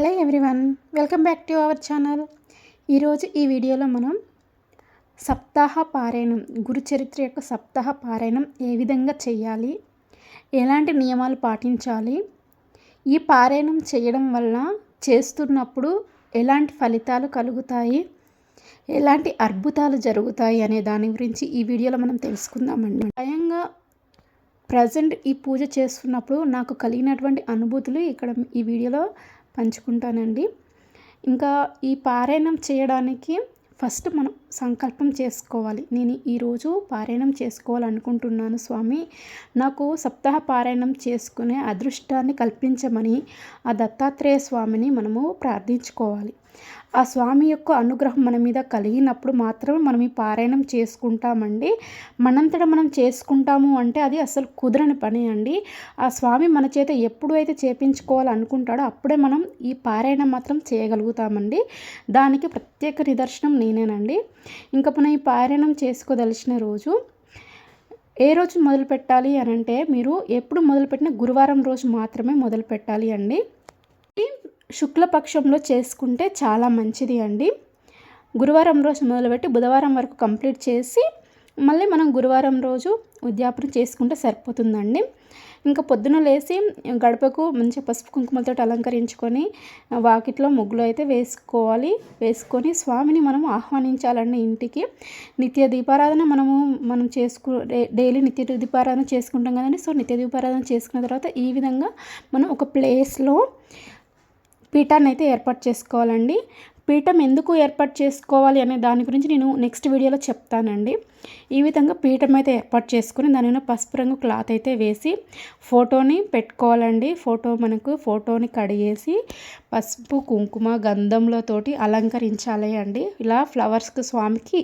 Hello everyone welcome back to our channel. ఈరోజు ఈ వీడియోలో మనం సప్తాహ పారాయణం గురు చరిత్ర యొక్క సప్తాహ పారాయణం ఏ విధంగా చేయాలి ఎలాంటి నియమాలు పాటించాలి ఈ పారాయణం చేయడం వల్ల చేస్తున్నప్పుడు ఎలాంటి ఫలితాలు కలుగుతాయి ఎలాంటి అద్భుతాలు జరుగుతాయి అనే దాని గురించి ఈ వీడియోలో మనం తెలుసుకుందామండి. స్వయంగా ప్రజెంట్ ఈ పూజ చేస్తున్నప్పుడు నాకు కలిగినటువంటి అనుభూతులు ఇక్కడ ఈ వీడియోలో పంచుకుంటానండి. ఇంకా ఈ పారాయణం చేయడానికి ఫస్ట్ మనం సంకల్పం చేసుకోవాలి. నేను ఈరోజు పారాయణం చేసుకోవాలనుకుంటున్నాను స్వామి. నాకు సప్తాహ పారాయణం చేసుకునే అదృష్టాన్ని కల్పించమని ఆ దత్తాత్రేయ స్వామిని మనము ప్రార్థించుకోవాలి. ఆ స్వామి యొక్క అనుగ్రహం మన మీద కలిగినప్పుడు మాత్రమే మనం ఈ పారాయణం చేసుకుంటామండి. మనంతట మనం చేసుకుంటాము అంటే అది అసలు కుదరని పని అండి. ఆ స్వామి మన చేత ఎప్పుడు అయితే చేపించుకోవాలనుకుంటాడో అప్పుడే మనం ఈ పారాయణం మాత్రం చేయగలుగుతామండి. దానికి ప్రత్యేక నిదర్శనం నేనేనండి. ఇంకా మనం ఈ పారాయణం చేసుకోదలిచిన రోజు ఏ రోజు మొదలు పెట్టాలి అని అంటే మీరు ఎప్పుడు మొదలుపెట్టిన గురువారం రోజు మాత్రమే మొదలు పెట్టాలి అండి. శుక్లపక్షంలో చేసుకుంటే చాలా మంచిది అండి. గురువారం రోజు మొదలుపెట్టి బుధవారం వరకు కంప్లీట్ చేసి మళ్ళీ మనం గురువారం రోజు ఉద్యాపన చేసుకుంటే సరిపోతుందండి. ఇంకా పొద్దున లేచి గడపకు మంచిగా పసుపు కుంకుమలతో అలంకరించుకొని వాకిట్లో ముగ్గులు అయితే వేసుకోవాలి. వేసుకొని స్వామిని మనం ఆహ్వానించాలండి ఇంటికి. నిత్య దీపారాధన మనము మనం చేసుకు డైలీ నిత్య దీపారాధన చేసుకుంటాం కదండి. సో నిత్య దీపారాధన చేసుకున్న తర్వాత ఈ విధంగా మనం ఒక ప్లేస్లో పీఠాన్ని అయితే ఏర్పాటు చేసుకోవాలండి. పీఠం ఎందుకు ఏర్పాటు చేసుకోవాలి అనే దాని గురించి నేను నెక్స్ట్ వీడియోలో చెప్తానండి. ఈ విధంగా పీఠం అయితే ఏర్పాటు చేసుకుని దాని పసుపు రంగు క్లాత్ అయితే వేసి ఫోటోని పెట్టుకోవాలండి. ఫోటో మనకు ఫోటోని కడిగేసి పసుపు కుంకుమ గంధంలతోటి అలంకరించాలి అండి. ఇలా ఫ్లవర్స్కి స్వామికి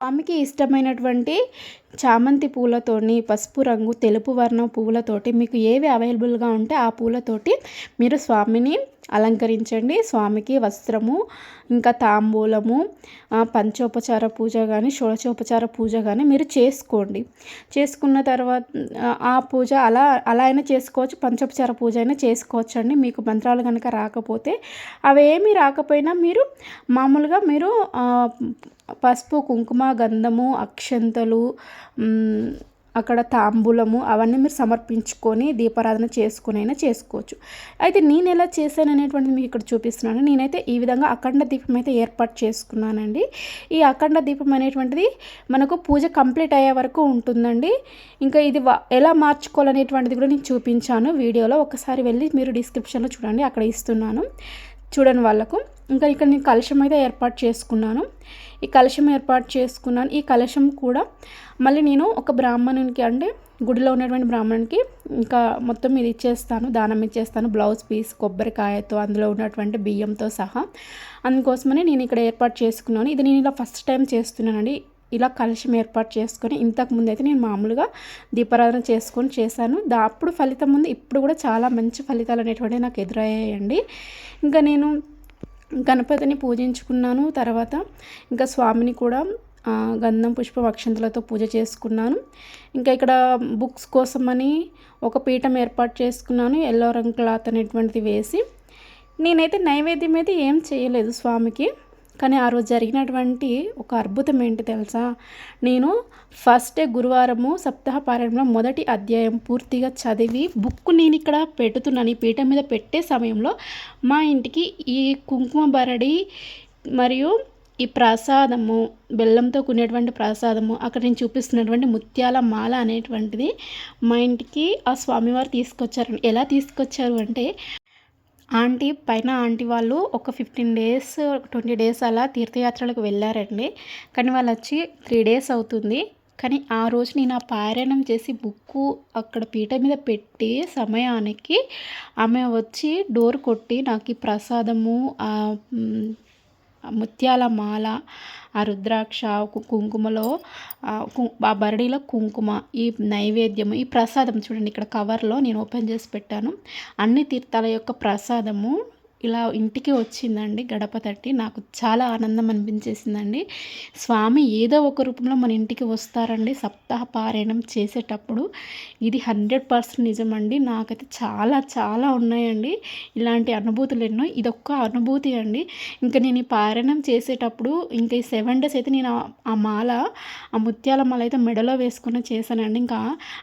స్వామికి ఇష్టమైనటువంటి చామంతి పూలతోని పసుపు రంగు తెలుపు వర్ణం పువ్వులతోటి మీకు ఏవి అవైలబుల్గా ఉంటే ఆ పూలతోటి మీరు స్వామిని అలంకరించండి. స్వామికి వస్త్రము ఇంకా తాంబూలము పంచోపచార పూజ కానీ షోడచోపచార పూజ కానీ మీరు చేసుకోండి. చేసుకున్న తర్వాత ఆ పూజ అలా అలా అయినా చేసుకోవచ్చు పంచోపచార పూజ అయినా చేసుకోవచ్చు అండి మీకు మంత్రాలు కనుక రాకపోతే అవేమీ రాకపోయినా మీరు మామూలుగా మీరు పసుపు కుంకుమ గంధము అక్షంతలు అక్కడ తాంబూలము అవన్నీ మీరు సమర్పించుకొని దీపారాధన చేసుకునైనా అయినా చేసుకోవచ్చు. అయితే నేను ఎలా చేశాను అనేటువంటిది మీకు ఇక్కడ చూపిస్తున్నాను. నేనైతే ఈ విధంగా అఖండ దీపం అయితే ఏర్పాటు చేసుకున్నానండి. ఈ అఖండ దీపం అనేటువంటిది మనకు పూజ కంప్లీట్ అయ్యే వరకు ఉంటుందండి. ఇంకా ఇది ఎలా మార్చుకోవాలనేటువంటిది కూడా నేను చూపించాను. వీడియోలో ఒకసారి వెళ్ళి మీరు డిస్క్రిప్షన్లో చూడండి అక్కడ ఇస్తున్నాను. చూడని వాళ్ళకు. ఇంకా ఇక్కడ నేను కలశం అయితే ఏర్పాటు చేసుకున్నాను. ఈ కలశం ఏర్పాటు చేసుకున్నాను. ఈ కలశం కూడా మళ్ళీ నేను ఒక బ్రాహ్మణునికి అంటే గుడిలో ఉన్నటువంటి బ్రాహ్మణునికి ఇంకా మొత్తం ఇది ఇచ్చేస్తాను. దానం ఇచ్చేస్తాను. బ్లౌజ్ పీస్ కొబ్బరికాయతో అందులో ఉన్నటువంటి బియ్యంతో సహా. అందుకోసమని నేను ఇక్కడ ఏర్పాటు చేసుకున్నాను. ఇది నేను ఇలా ఫస్ట్ టైం చేస్తున్నానండి. ఇలా కలశం ఏర్పాటు చేసుకొని ఇంతకు ముందు అయితే నేను మామూలుగా దీపారాధన చేసుకొని చేశాను. దా అప్పుడు ఫలితం ఉంది ఇప్పుడు కూడా చాలా మంచి ఫలితాలు అనేటువంటివి నాకు ఎదురయ్యాయండి. ఇంకా నేను గణపతిని పూజించుకున్నాను తర్వాత ఇంకా స్వామిని కూడా గంధం పుష్ప అక్షంతలతో పూజ చేసుకున్నాను. ఇంకా ఇక్కడ బుక్స్ కోసమని ఒక పీఠం ఏర్పాటు చేసుకున్నాను ఎల్లో రంగు క్లాత్ అనేటువంటిది వేసి. నేనైతే నైవేద్యం అయితే ఏం చేయలేదు స్వామికి. కానీ ఆ రోజు జరిగినటువంటి ఒక అద్భుతం ఏంటి తెలుసా? నేను ఫస్ట్ డే గురువారము సప్తాహ పారాయణంలో మొదటి అధ్యాయం పూర్తిగా చదివి బుక్ నేను ఇక్కడ పెడుతున్నాను. ఈ పీఠం మీద పెట్టే సమయంలో మా ఇంటికి ఈ కుంకుమ బరడి మరియు ఈ ప్రసాదము బెల్లంతో కొనేటువంటి ప్రసాదము అక్కడ నేను చూపిస్తున్నటువంటి ముత్యాల మాల అనేటువంటిది మా ఇంటికి ఆ స్వామివారు తీసుకొచ్చారు. ఎలా తీసుకొచ్చారు అంటే ఆంటీ పైన ఆంటీ వాళ్ళు ఒక ఫిఫ్టీన్ డేస్ ట్వంటీ డేస్ అలా తీర్థయాత్రలకు వెళ్ళారండి. కానీ వాళ్ళు వచ్చి త్రీ డేస్ అవుతుంది. కానీ ఆ రోజు నేను ఆ పారాయణం చేసి బుక్కు అక్కడ పీట మీద పెట్టి సమయానికి ఆమె వచ్చి డోర్ కొట్టి నాకు ఈ ప్రసాదము ముత్యాల మాల ఆ రుద్రాక్ష కుంకుమలో ఆ బరడీలో కుంకుమ ఈ నైవేద్యము ఈ ప్రసాదం చూడండి ఇక్కడ కవర్లో నేను ఓపెన్ చేసి పెట్టాను. అన్ని తీర్థాల యొక్క ప్రసాదము ఇలా ఇంటికి వచ్చిందండి గడప తట్టి. నాకు చాలా ఆనందం అనిపించేసిందండి. స్వామి ఏదో ఒక రూపంలో మన ఇంటికి వస్తారండి సప్తాహ పారాయణం చేసేటప్పుడు. ఇది హండ్రెడ్ పర్సెంట్ నిజమండి. నాకైతే చాలా చాలా ఉన్నాయండి. ఇలాంటి అనుభూతులు ఎన్నో. ఇదొక్క అనుభూతి అండి. ఇంకా నేను ఈ పారాయణం చేసేటప్పుడు ఇంకా ఈ సెవెన్ డేస్ అయితే నేను ఆ మాల ఆ ముత్యాల మాల అయితే మెడలో వేసుకుని చేశానండి. ఇంకా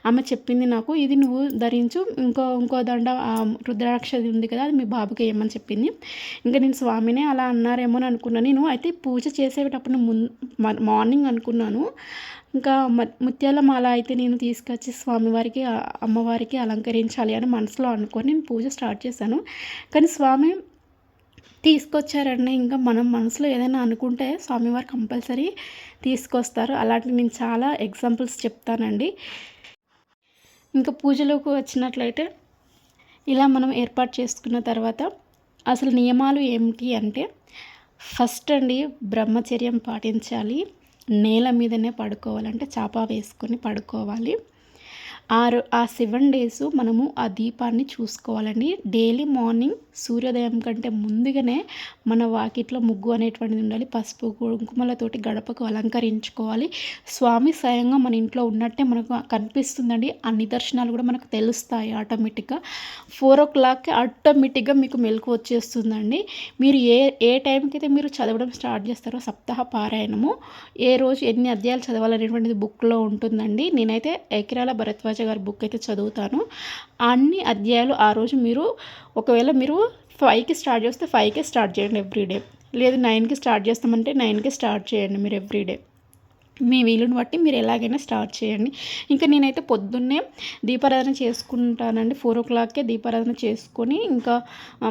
ఆమె చెప్పింది నాకు ఇది నువ్వు ధరించు. ఇంకో ఇంకో దండ రుద్రాక్షది ఉంది కదా అది మీ బాబుకి ఏమని చెప్పింది ఇంకా నేను స్వామినే అలా అన్నారేమో అని అనుకున్నాను. నేను అయితే పూజ చేసేటప్పుడు ముందు మార్నింగ్ అనుకున్నాను. ఇంకా ముత్యాల మాల అయితే నేను తీసుకొచ్చి స్వామివారికి అమ్మవారికి అలంకరించాలి అని మనసులో అనుకొని నేను పూజ స్టార్ట్ చేశాను. కానీ స్వామి తీసుకొచ్చారండి. ఇంకా మనం మనసులో ఏదైనా అనుకుంటే స్వామివారు కంపల్సరీ తీసుకొస్తారు. అలాంటి నేను చాలా ఎగ్జాంపుల్స్ చెప్తానండి. ఇంకా పూజలోకి వచ్చినట్లయితే ఇలా మనం ఏర్పాటు చేసుకున్న తర్వాత అసలు నియమాలు ఏమిటి అంటే ఫస్ట్ అండి బ్రహ్మచర్యం పాటించాలి నేల మీదనే పడుకోవాలంటే చాప వేసుకొని పడుకోవాలి. ఆరు ఆ సెవెన్ డేస్ మనము ఆ దీపాన్ని చూసుకోవాలండి. డైలీ మార్నింగ్ సూర్యోదయం కంటే ముందుగానే మన వాకిట్లో ముగ్గు అనేటువంటిది ఉండాలి. పసుపు కుంకుమలతోటి గడపకు అలంకరించుకోవాలి. స్వామి స్వయంగా మన ఇంట్లో ఉన్నట్టే మనకు కనిపిస్తుందండి. ఆ నిదర్శనాలు కూడా మనకు తెలుస్తాయి ఆటోమేటిక్గా. ఫోర్ ఓ క్లాక్కి ఆటోమేటిక్గా మీకు మెలకు వచ్చేస్తుందండి. మీరు ఏ ఏ టైంకి అయితే మీరు చదవడం స్టార్ట్ చేస్తారో సప్తాహ పారాయణము ఏ రోజు ఎన్ని అధ్యాయాలు చదవాలనేటువంటిది బుక్లో ఉంటుందండి. నేనైతే ఎకిరాల భరద్వాజ గారి బుక్ అయితే చదువుతాను. అన్ని అధ్యాయాలు ఆ రోజు మీరు ఒకవేళ మీరు ఫైవ్కి స్టార్ట్ చేస్తే ఫైవ్కే స్టార్ట్ చేయండి ఎవ్రీడే లేదు నైన్కి స్టార్ట్ చేస్తామంటే నైన్కి స్టార్ట్ చేయండి మీరు ఎవ్రీడే మీ వీలుని బట్టి మీరు ఎలాగైనా స్టార్ట్ చేయండి. ఇంకా నేనైతే పొద్దున్నే దీపారాధన చేసుకుంటానండి. ఫోర్ ఓ క్లాక్కే దీపారాధన చేసుకొని ఇంకా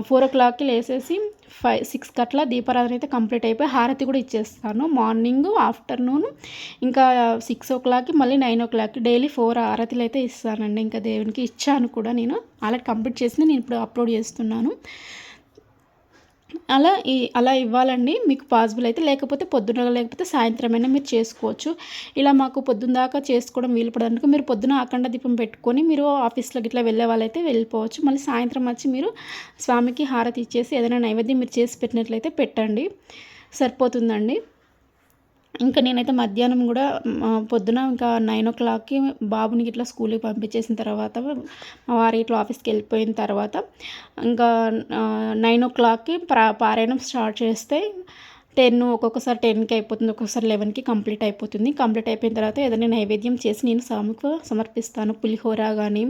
ఫోర్ ఓ క్లాక్కి లేసేసి ఫైవ్ సిక్స్ కట్ల దీపారాధన అయితే కంప్లీట్ అయిపోయి హారతి కూడా ఇచ్చేస్తాను. మార్నింగ్ ఆఫ్టర్నూన్ ఇంకా సిక్స్ ఓ క్లాక్కి మళ్ళీ నైన్ ఓ క్లాక్కి డైలీ ఫోర్ హారతిలు అయితే ఇస్తానండి. ఇంకా దేవునికి ఇచ్చాను కూడా నేను. అలా కంప్లీట్ చేసి నేను ఇప్పుడు అప్లోడ్ చేస్తున్నాను. అలా ఈ అలా ఇవ్వాలండి. మీకు పాసిబుల్ అయితే లేకపోతే పొద్దున లేకపోతే సాయంత్రమైనా మీరు చేసుకోవచ్చు. ఇలా మాకు పొద్దున్న దాకా చేసుకోవడం వీలు పడడానికి మీరు పొద్దున అఖండ దీపం పెట్టుకొని మీరు ఆఫీస్లోకి ఇట్లా వెళ్ళే వాళ్ళైతే వెళ్ళిపోవచ్చు. మళ్ళీ సాయంత్రం వచ్చి మీరు స్వామికి హారతి ఇచ్చేసి ఏదైనా నైవేద్యం మీరు చేసి పెట్టినట్లయితే పెట్టండి. సరిపోతుందండి. ఇంకా నేనైతే మధ్యాహ్నం కూడా పొద్దున ఇంకా నైన్ ఓ క్లాక్కి బాబుని ఇట్లా స్కూల్కి పంపించేసిన తర్వాత మా వారి ఇట్లా ఆఫీస్కి వెళ్ళిపోయిన తర్వాత ఇంకా నైన్ ఓ క్లాక్కి పారాయణం స్టార్ట్ చేస్తే టెన్ ఒక్కొక్కసారి టెన్కి అయిపోతుంది ఒక్కొక్కసారి లెవెన్కి కంప్లీట్ అయిపోతుంది. కంప్లీట్ అయిపోయిన తర్వాత ఏదైనా నైవేద్యం చేసి నేను స్వామికి సమర్పిస్తాను. పులిహోర కానీ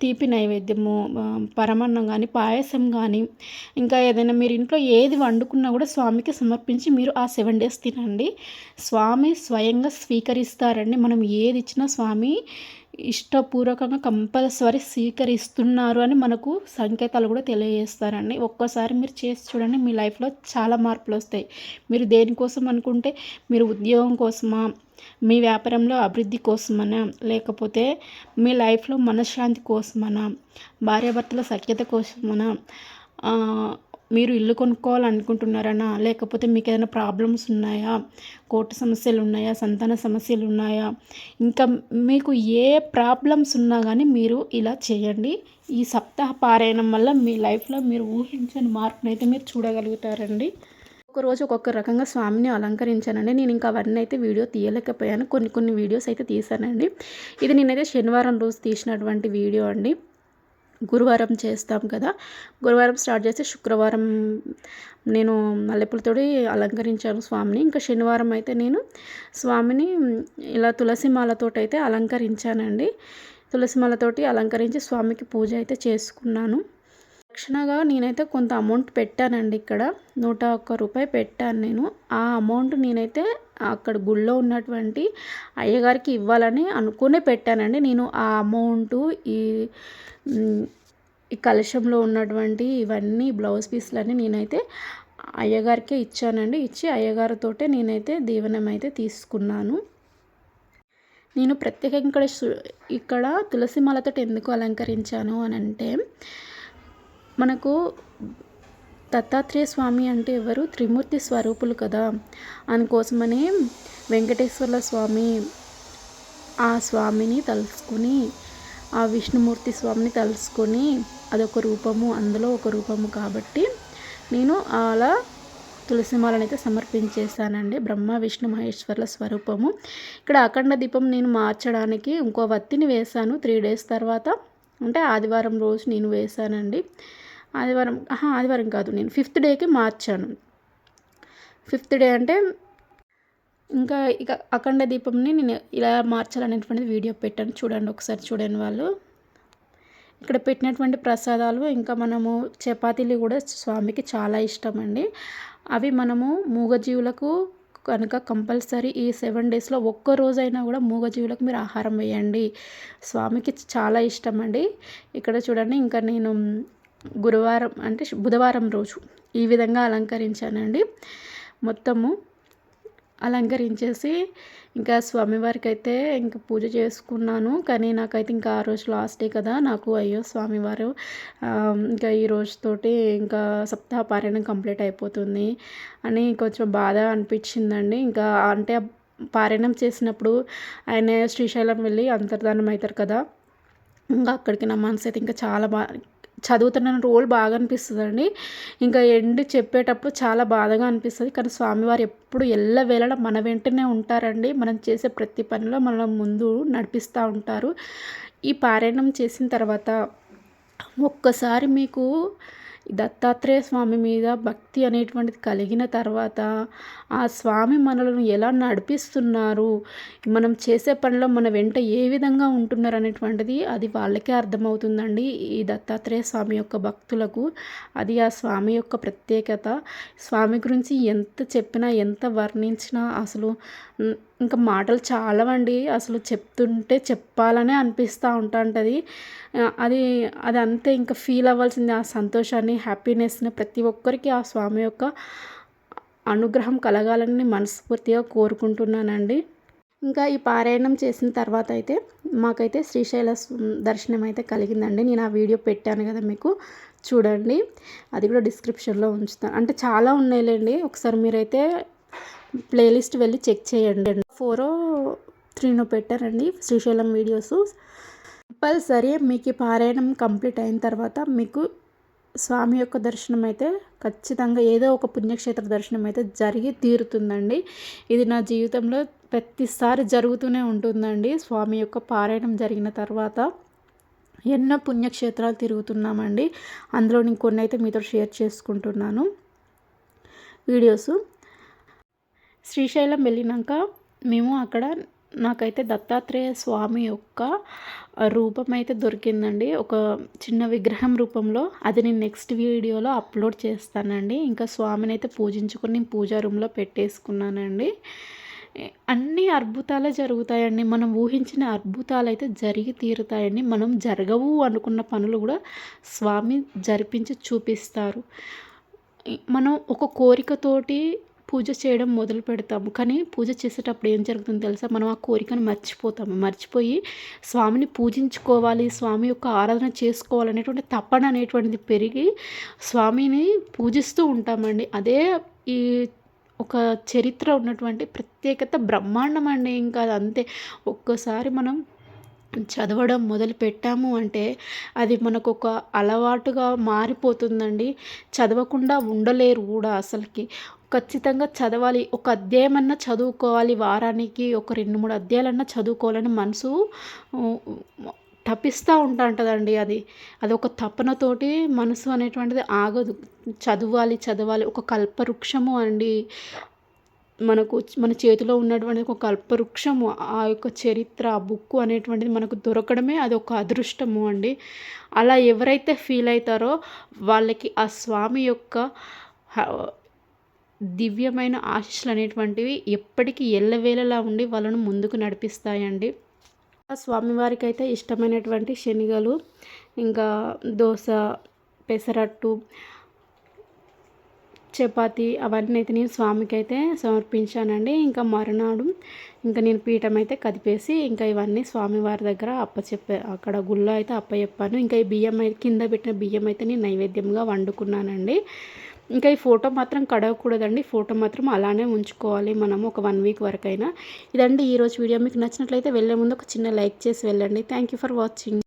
తీపి నైవేద్యము పరమాన్నం కానీ పాయసం కానీ ఇంకా ఏదైనా మీరు ఇంట్లో ఏది వండుకున్నా కూడా స్వామికి సమర్పించి మీరు ఆ సెవెన్ డేస్ తినండి. స్వామి స్వయంగా స్వీకరిస్తారండి. మనం ఏది ఇచ్చినా స్వామి ఇష్టపూర్వకంగా కంపల్సరీ స్వీకరిస్తున్నారు అని మనకు సంకేతాలు కూడా తెలియజేస్తారండి. ఒక్కసారి మీరు చేసి చూడండి మీ లైఫ్లో చాలా మార్పులు వస్తాయి. మీరు దేనికోసం అనుకుంటే మీరు ఉద్యోగం కోసమా మీ వ్యాపారంలో అభివృద్ధి కోసమనా లేకపోతే మీ లైఫ్లో మనశ్శాంతి కోసమనా భార్యాభర్తల సఖ్యత కోసమనా మీరు ఇల్లు కొనుక్కోవాలనుకుంటున్నారనా? లేకపోతే మీకు ఏదైనా ప్రాబ్లమ్స్ ఉన్నాయా? కోర్టు సమస్యలు ఉన్నాయా? సంతాన సమస్యలు ఉన్నాయా? ఇంకా మీకు ఏ ప్రాబ్లమ్స్ ఉన్నా కానీ మీరు ఇలా చేయండి. ఈ సప్తాహ పారాయణం వల్ల మీ లైఫ్లో మీరు ఊహించని మార్పునైతే అయితే మీరు చూడగలుగుతారండి. ఒకరోజు ఒక్కొక్క రకంగా స్వామిని అలంకరించానండి. నేను ఇంకా అవన్నీ అయితే వీడియో తీయలేకపోయాను. కొన్ని కొన్ని వీడియోస్ అయితే తీసానండి. ఇది నేనైతే శనివారం రోజు తీసినటువంటి వీడియో అండి. గురువారం చేస్తాం కదా. గురువారం స్టార్ట్ చేస్తే శుక్రవారం నేను మల్లెపూలతోటి అలంకరించాను స్వామిని. ఇంకా శనివారం అయితే నేను స్వామిని ఇలా తులసి మాలతోటి అయితే అలంకరించానండి. తులసి మాలతోటి అలంకరించి స్వామికి పూజ అయితే చేసుకున్నాను. దక్షిణగా నేనైతే కొంత అమౌంట్ పెట్టానండి ఇక్కడ. నూట ఒక్క రూపాయి పెట్టాను నేను. ఆ అమౌంట్ నేనైతే అక్కడ గుళ్ళో ఉన్నటువంటి అయ్యగారికి ఇవ్వాలని అనుకునే పెట్టానండి. నేను ఆ అమౌంటు ఈ ఈ కలశంలో ఉన్నటువంటి ఇవన్నీ బ్లౌజ్ పీస్లన్నీ నేనైతే అయ్యగారికే ఇచ్చానండి. ఇచ్చి అయ్యగారితోటే నేనైతే దీవెనం అయితే తీసుకున్నాను. నేను ప్రత్యేకంగా ఇక్కడ ఇక్కడ తులసి మాలతో ఎందుకు అలంకరించాను అని అంటే మనకు దత్తాత్రేయ స్వామి అంటే ఎవరు? త్రిమూర్తి స్వరూపులు కదా. అందుకోసమనే వెంకటేశ్వర్ల స్వామి ఆ స్వామిని తలుసుకుని ఆ విష్ణుమూర్తి స్వామిని తలుసుకొని అదొక రూపము అందులో ఒక రూపము కాబట్టి నేను అలా తులసిమాలను అయితే సమర్పించేశానండి. బ్రహ్మ విష్ణు మహేశ్వర్ల స్వరూపము. ఇక్కడ అఖండ దీపం నేను మార్చడానికి ఇంకో వత్తిని వేశాను. త్రీ డేస్ తర్వాత అంటే ఆదివారం రోజు నేను వేశానండి. ఆదివారం ఆదివారం కాదు నేను ఫిఫ్త్ డేకి మార్చాను. ఫిఫ్త్ డే అంటే ఇంకా ఇక అఖండ దీపంని నేను ఇలా మార్చాలనేటువంటిది వీడియో పెట్టాను. చూడండి ఒకసారి చూడండి వాళ్ళు. ఇక్కడ పెట్టినటువంటి ప్రసాదాలు ఇంకా మనము చపాతీలు కూడా స్వామికి చాలా ఇష్టం అండి అవి మనము మూగజీవులకు కనుక కంపల్సరీ ఈ సెవెన్ డేస్లో ఒక్క రోజైనా కూడా మూగజీవులకు మీరు ఆహారం వేయండి. స్వామికి చాలా ఇష్టం అండి ఇక్కడ చూడండి ఇంకా నేను గురువారం అంటే బుధవారం రోజు ఈ విధంగా అలంకరించానండి. మొత్తము అలంకరించేసి ఇంకా స్వామివారికి అయితే ఇంకా పూజ చేసుకున్నాను. కానీ నాకైతే ఇంకా ఆ రోజు లాస్ట్ డే కదా నాకు అయ్యో స్వామివారు ఇంకా ఈ రోజుతోటి ఇంకా సప్తాహ పారాయణం కంప్లీట్ అయిపోతుంది అని కొంచెం బాధ అనిపించిందండి. ఇంకా అంటే పారాయణం చేసినప్పుడు ఆయన శ్రీశైలం వెళ్ళి అంతర్ధానం అవుతారు కదా ఇంకా అక్కడికి నా మనసు అయితే ఇంకా చాలా బాగా చదువుతున్న రోల్ బాగా అనిపిస్తుందండి. ఇంకా ఎండ్ చెప్పేటప్పుడు చాలా బాధగా అనిపిస్తుంది. కానీ స్వామివారు ఎప్పుడు ఎల్లవేళ మన వెంటనే ఉంటారండి. మనం చేసే ప్రతి పనిలో మనం ముందు నడిపిస్తూ ఉంటారు. ఈ పారాయణం చేసిన తర్వాత ఒక్కసారి మీకు దత్తాత్రేయ స్వామి మీద భక్తి అనేటువంటిది కలిగిన తర్వాత ఆ స్వామి మనలను ఎలా నడిపిస్తున్నారు? మనం చేసే పనిలో మన వెంట ఏ విధంగా ఉంటున్నారు అనేటువంటిది అది వాళ్ళకే అర్థమవుతుందండి. ఈ దత్తాత్రేయ స్వామి యొక్క భక్తులకు అది ఆ స్వామి యొక్క ప్రత్యేకత. స్వామి గురించి ఎంత చెప్పినా ఎంత వర్ణించినా అసలు ఇంకా మాటలు చాలావండి. అసలు చెప్తుంటే చెప్పాలనే అనిపిస్తూ ఉంటుంటుంది. అది అది అంతే ఇంకా ఫీల్ అవ్వాల్సింది ఆ సంతోషాన్ని హ్యాపీనెస్ని ప్రతి ఒక్కరికి ఆ స్వామి యొక్క అనుగ్రహం కలగాలని మనస్ఫూర్తిగా కోరుకుంటున్నానండి. ఇంకా ఈ పారాయణం చేసిన తర్వాత అయితే మాకైతే శ్రీశైల దర్శనం అయితే కలిగిందండి. నేను ఆ వీడియో పెట్టాను కదా మీకు. చూడండి. అది కూడా డిస్క్రిప్షన్లో ఉంచుతాను అంటే చాలా ఉన్నాయిలేండి. ఒకసారి మీరైతే ప్లేలిస్ట్ వెళ్ళి చెక్ చేయండి. ఫోరో త్రీనో పెట్టారండి శ్రీశైలం వీడియోస్. కంపల్సరీ మీకు పారాయణం కంప్లీట్ అయిన తర్వాత మీకు స్వామి యొక్క దర్శనం అయితే ఖచ్చితంగా ఏదో ఒక పుణ్యక్షేత్ర దర్శనం అయితే జరిగి తీరుతుందండి. ఇది నా జీవితంలో ప్రతిసారి జరుగుతూనే ఉంటుందండి. స్వామి యొక్క పారాయణం జరిగిన తర్వాత ఎన్నో పుణ్యక్షేత్రాలు తిరుగుతున్నామండి. అందులో నేను కొన్ని అయితే మీతో షేర్ చేసుకుంటున్నాను. వీడియోస్. శ్రీశైలం వెళ్ళినాక మేము అక్కడ నాకైతే దత్తాత్రేయ స్వామి యొక్క రూపం అయితే దొరికిందండి. ఒక చిన్న విగ్రహం రూపంలో అది నేను నెక్స్ట్ వీడియోలో అప్లోడ్ చేస్తానండి. ఇంకా స్వామిని అయితే పూజించుకొని నేను పూజా రూమ్లో పెట్టేసుకున్నానండి. అన్ని అద్భుతాలే జరుగుతాయండి. మనం ఊహించిన అద్భుతాలు అయితే జరిగి తీరుతాయండి. మనం జరగవు అనుకున్న పనులు కూడా స్వామి జరిపించి చూపిస్తారు. మనం ఒక కోరికతోటి పూజ చేయడం మొదలు పెడతాము. కానీ పూజ చేసేటప్పుడు ఏం జరుగుతుందో తెలుసా? మనం ఆ కోరికను మర్చిపోతాము. మర్చిపోయి స్వామిని పూజించుకోవాలి స్వామి యొక్క ఆరాధన చేసుకోవాలనేటువంటి తపన అనేటువంటిది పెరిగి స్వామిని పూజిస్తూ ఉంటామండి. అదే ఈ ఒక చరిత్ర ఉన్నటువంటి ప్రత్యేకత బ్రహ్మాండం అండి. ఇంకా అంతే. ఒక్కసారి మనం చదవడం మొదలు పెట్టాము అంటే అది మనకు ఒక అలవాటుగా మారిపోతుందండి. చదవకుండా ఉండలేరు కూడా అసలుకి. ఖచ్చితంగా చదవాలి. ఒక అధ్యాయమన్నా చదువుకోవాలి. వారానికి ఒక రెండు మూడు అధ్యాయాలన్నా చదువుకోవాలని మనసు తప్పిస్తూ ఉంటుందండి అది. అది ఒక తపనతోటి మనసు అనేటువంటిది ఆగదు. చదవాలి చదవాలి. ఒక కల్పవృక్షము అండి. మనకు మన చేతిలో ఉన్నటువంటి ఒక కల్పవృక్షము ఆ యొక్క చరిత్ర ఆ బుక్ అనేటువంటిది మనకు దొరకడమే అది ఒక అదృష్టము అండి. అలా ఎవరైతే ఫీల్ అవుతారో వాళ్ళకి ఆ స్వామి యొక్క దివ్యమైన ఆశీస్సులు అనేటువంటివి ఎప్పటికీ ఎల్లవేళలా ఉండి వాళ్ళను ముందుకు నడిపిస్తాయండి. స్వామివారికి అయితే ఇష్టమైనటువంటి శనగలు ఇంకా దోశ పెసరట్టు చపాతి అవన్నీ అయితే నేను స్వామికి అయితే సమర్పించానండి. ఇంకా మరునాడు ఇంకా నేను పీఠం అయితే కదిపేసి ఇంకా ఇవన్నీ స్వామివారి దగ్గర అప్పచెప్పా అక్కడ గుళ్ళో అయితే అప్పచెప్పాను. ఇంకా ఈ బియ్యం అయితే కింద పెట్టిన బియ్యం అయితే నేను నైవేద్యంగా వండుకున్నానండి. ఇంకా ఈ ఫోటో మాత్రం కడగకూడదండి. ఫోటో మాత్రం అలానే ఉంచుకోవాలి మనము ఒక వన్ వీక్ వరకు అయినా ఇదండి ఈరోజు వీడియో. మీకు నచ్చినట్లయితే వెళ్ళే ముందు ఒక చిన్న లైక్ చేసి వెళ్ళండి. Thank you for watching